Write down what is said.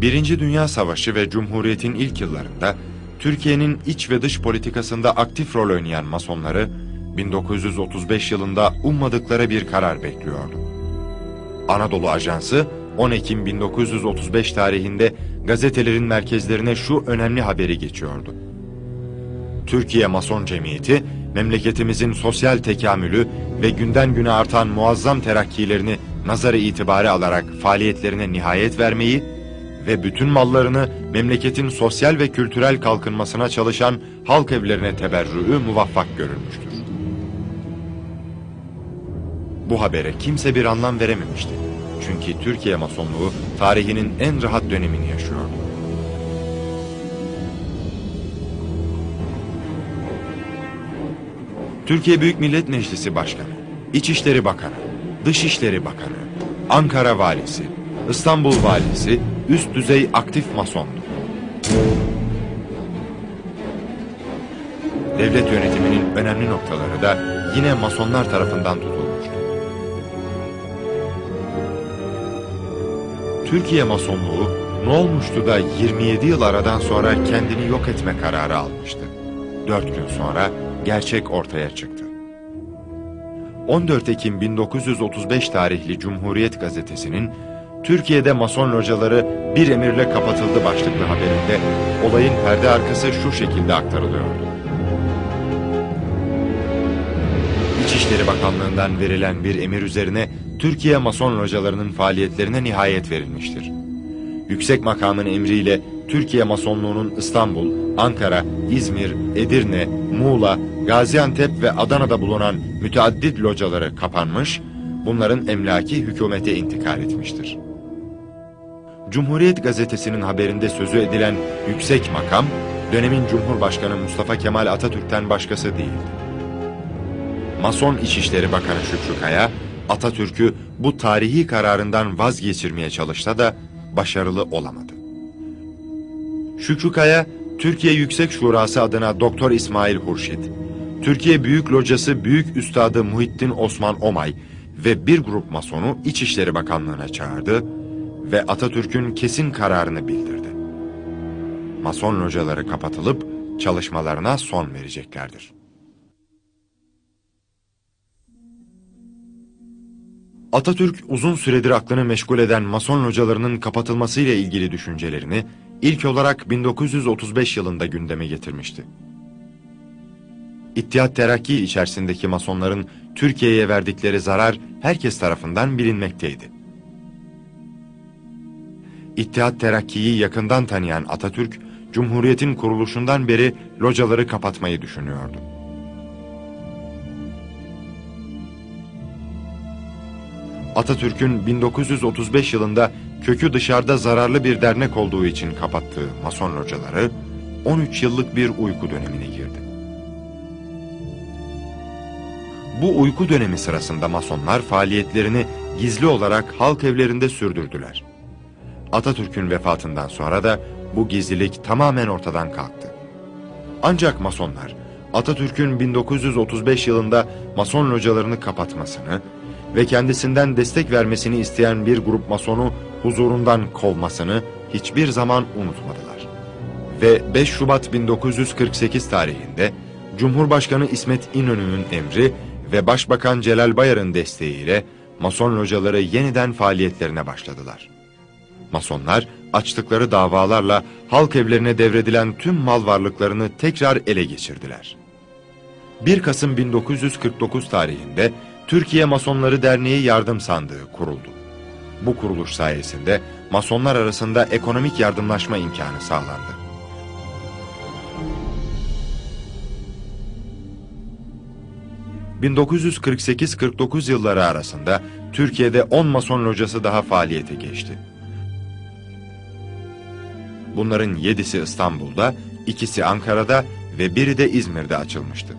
Birinci Dünya Savaşı ve Cumhuriyet'in ilk yıllarında Türkiye'nin iç ve dış politikasında aktif rol oynayan masonları 1935 yılında ummadıkları bir karar bekliyordu. Anadolu Ajansı 10 Ekim 1935 tarihinde gazetelerin merkezlerine şu önemli haberi geçiyordu. Türkiye Mason Cemiyeti, memleketimizin sosyal tekamülü ve günden güne artan muazzam terakkilerini nazara itibare alarak faaliyetlerine nihayet vermeyi ve bütün mallarını memleketin sosyal ve kültürel kalkınmasına çalışan halk evlerine teberrüğü muvaffak görülmüştür. Bu habere kimse bir anlam verememişti. Çünkü Türkiye Masonluğu tarihinin en rahat dönemini yaşıyordu. Türkiye Büyük Millet Meclisi Başkanı, İçişleri Bakanı, Dışişleri Bakanı, Ankara Valisi, İstanbul Valisi üst düzey aktif masondu. Devlet yönetiminin önemli noktaları da yine masonlar tarafından tutulmuştu. Türkiye masonluğu ne olmuştu da 27 yıl aradan sonra kendini yok etme kararı almıştı. Dört gün sonra gerçek ortaya çıktı. 14 Ekim 1935 tarihli Cumhuriyet Gazetesi'nin Türkiye'de Mason locaları bir emirle kapatıldı başlıklı haberinde olayın perde arkası şu şekilde aktarılıyordu. İçişleri Bakanlığı'ndan verilen bir emir üzerine Türkiye Mason localarının faaliyetlerine nihayet verilmiştir. Yüksek makamın emriyle Türkiye Masonluğu'nun İstanbul, Ankara, İzmir, Edirne, Muğla, Gaziantep ve Adana'da bulunan müteaddit locaları kapanmış, bunların emlaki hükümete intikal etmiştir. Cumhuriyet Gazetesi'nin haberinde sözü edilen yüksek makam, dönemin Cumhurbaşkanı Mustafa Kemal Atatürk'ten başkası değildi. Mason İçişleri Bakanı Şükrü Kaya, Atatürk'ü bu tarihi kararından vazgeçirmeye çalışsa da başarılı olamadı. Şükrü Kaya, Türkiye Yüksek Şurası adına Doktor İsmail Hurşit, Türkiye Büyük Locası Büyük Üstadı Muhittin Osman Omay ve bir grup masonu İçişleri Bakanlığı'na çağırdı ve Atatürk'ün kesin kararını bildirdi. Mason locaları kapatılıp çalışmalarına son vereceklerdir. Atatürk uzun süredir aklını meşgul eden Mason localarının kapatılmasıyla ilgili düşüncelerini ilk olarak 1935 yılında gündeme getirmişti. İttihat Terakki içerisindeki Masonların Türkiye'ye verdikleri zarar herkes tarafından bilinmekteydi. İttihat Terakki'yi yakından tanıyan Atatürk, Cumhuriyet'in kuruluşundan beri locaları kapatmayı düşünüyordu. Atatürk'ün 1935 yılında kökü dışarıda zararlı bir dernek olduğu için kapattığı Mason locaları 13 yıllık bir uyku dönemine girdi. Bu uyku dönemi sırasında Masonlar faaliyetlerini gizli olarak halk evlerinde sürdürdüler. Atatürk'ün vefatından sonra da bu gizlilik tamamen ortadan kalktı. Ancak Masonlar Atatürk'ün 1935 yılında Mason localarını kapatmasını ve kendisinden destek vermesini isteyen bir grup Masonu huzurundan kovmasını hiçbir zaman unutmadılar. Ve 5 Şubat 1948 tarihinde Cumhurbaşkanı İsmet İnönü'nün emri ve Başbakan Celal Bayar'ın desteğiyle Mason locaları yeniden faaliyetlerine başladılar. Masonlar açtıkları davalarla halk evlerine devredilen tüm mal varlıklarını tekrar ele geçirdiler. 1 Kasım 1949 tarihinde Türkiye Masonları Derneği Yardım Sandığı kuruldu. Bu kuruluş sayesinde Masonlar arasında ekonomik yardımlaşma imkanı sağlandı. ...1948-49 yılları arasında Türkiye'de 10 Mason locası daha faaliyete geçti. Bunların 7'si İstanbul'da, ikisi Ankara'da ve biri de İzmir'de açılmıştı.